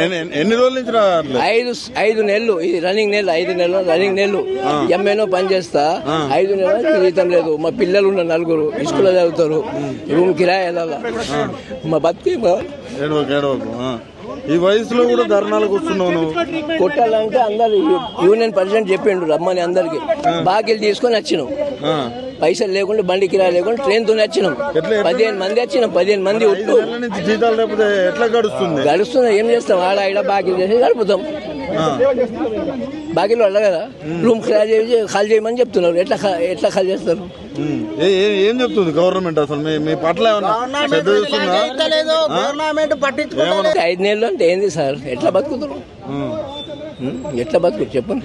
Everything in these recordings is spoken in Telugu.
ఎన్ని- రోజుల నుంచి ఐదు ఐదు నెలలు. ఇది రన్నింగ్ నెలలు ఐదు నెలలు రన్నింగ్ నెలలు. ఎంఏనో పని చేస్తా. ఐదు నెలలు జీతం లేదు. మా పిల్లలు ఉన్న నలుగురు స్కూల్లో చదువుతారు. రూమ్ కిరాయి వెళ్ళాలా మా బతికి ఆ. ఈ వయసులో కూడా ధర్నాలకు వస్తున్నావు నువ్వు. కొట్టాలంటే అందరు యూనియన్ ప్రెసిడెంట్ చెప్పిండు రమ్మని అందరికి. బాకీలు తీసుకొని వచ్చినాం. ఆ. పైసలు లేకుండా బండి కిరాయి లేకుండా ట్రైన్ తోనే వచ్చినాం? పదిహేను మంది వచ్చినాం పదిహేను మంది ఉట్టు నెలల నుంచి జీతాలు లేకపోతే ఎట్లా గడుస్తుంది? గడుస్తున్నా ఏం చేస్తాం? ఆడ ఈడ బాకీలు చేసి గడుపుతాం. బాకీలు వాళ్ళ కదా. రూమ్ ఖాళీ చేసి ఖాళీ చేయమని చెప్తున్నారు. ఎట్లా ఎట్లా ఖాళీ చేస్తారు. ఏ- చెప్తుంది గవర్నమెంట్ అసలు? మీ మీ పట్ల గవర్నమెంట్ పట్టించుకోలేదు ఐదు నెలలు అంటే ఏంది సార్? ఎట్లా. ఉం? ఎట్లా బతుకు? చెప్పండి.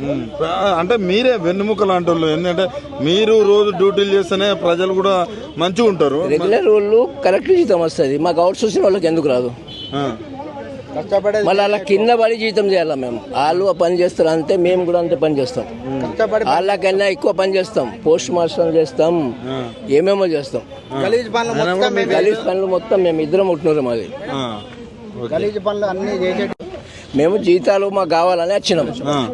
అంటే మీరే వెన్నుముక లాంటి వాళ్ళు. ఎందుకంటే మీరు రోజు డ్యూటీలు చేస్తేనే ప్రజలు కూడా మంచిగా ఉంటారు. రెగ్యులర్ వాళ్ళు కరెక్ట్ జీతం వస్తుంది. మాకు అవుట్ సోర్సింగ్ వాళ్ళకి ఎందుకు రాదు. కష్టపడే మళ్ళీ అలా కింద పడి జీతం చేయాలి మేము? వాళ్ళు పని చేస్తారు అంతే మేము కూడా అంతే పని చేస్తాం. వాళ్ళకన్నా ఎక్కువ పని చేస్తాం. పోస్ట్ మాస్టర్ చేస్తాం. ఏమేమో చేస్తాం. గలీజ్ పనులు మొత్తం మేము గలీజ్ పనులు మొత్తం మేము ఇద్దరం ఉంటున్నారు మాది. గలీజ్ పనులు అన్ని మేము జీతాలు మాకు కావాలని వచ్చినాం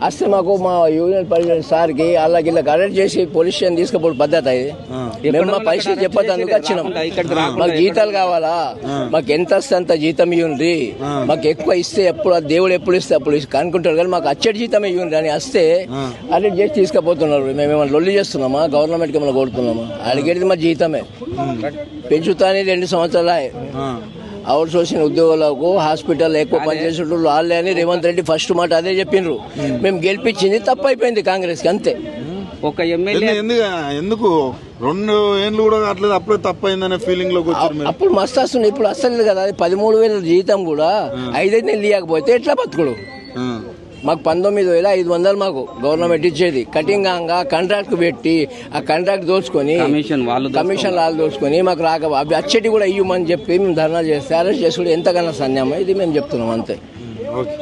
వస్తే మాకు మా యూనియన్ ప్రెసిడెంట్ సార్కి వాళ్ళకి ఇలా అరెస్ట్ చేసి పోలీస్ స్టేషన్ తీసుకుపోవడం పద్ధతి అది. మేము మా పైసలు చెప్పేందుకు వచ్చినాం. మాకు జీతాలు కావాలా? మాకు ఎంత వస్తే అంత జీతం ఇవ్వండి. మాకు ఎక్కువ ఇస్తే ఎప్పుడు ఆ దేవుడు ఎప్పుడు ఇస్తే అప్పుడు అనుకుంటారు కానీ మాకు అచ్చడి జీతం ఇవ్వండి అని వస్తే అరెస్ట్ చేసి తీసుకుపోతున్నారు. మేము ఏమైనా లొల్లి చేస్తున్నామా? గవర్నమెంట్కి ఏమైనా కొడుతున్నామా అడిగేది మా జీతమే. పెంచుతానే రెండు సంవత్సరాలు. అవుట్ సోర్సింగ్ ఉద్యోగులకు హాస్పిటల్ ఎక్కువ పనిచేసేటోళ్ళు వాళ్ళే అని రేవంత్ రెడ్డి ఫస్ట్ మాట అదే చెప్పిండ్రు. మేము. గెలిపించింది తప్పు అయిపోయింది కాంగ్రెస్కి అంతే. ఒక ఎమ్మెల్యే ఎందు- ఎందుకు ఎందుకు? రెండు ఏళ్ళు కూడా కావట్లేదు అప్పుడే తప్పైందనే ఫీలింగ్ మీరు. అప్పుడు మస్తు వస్తుంది ఇప్పుడు అస్సలు కదా అది పదమూడు వేల జీతం కూడా ఐదైదు నెలలు ఇవ్వకపోతే ఎట్లా బతుకుడు. మాకు పంతొమ్మిది వేల ఐదు వందలు మాకు గవర్నమెంట్ ఇచ్చేది. కటింగ్ కాగా కాంట్రాక్ట్ పెట్టి ఆ కాంట్రాక్ట్ దోచుకొని కమిషన్ వాళ్ళు కమిషన్ వాళ్ళు దోచుకొని మాకు రాక అవి అచ్చటి కూడా ఇవ్వమని చెప్పి మేము ధర్నా చేస్తే అరెస్ట్ చేసుకుంటే ఎంతకన్నా సన్యామం ఇది మేము చెప్తున్నాం అంతే. ఓకే.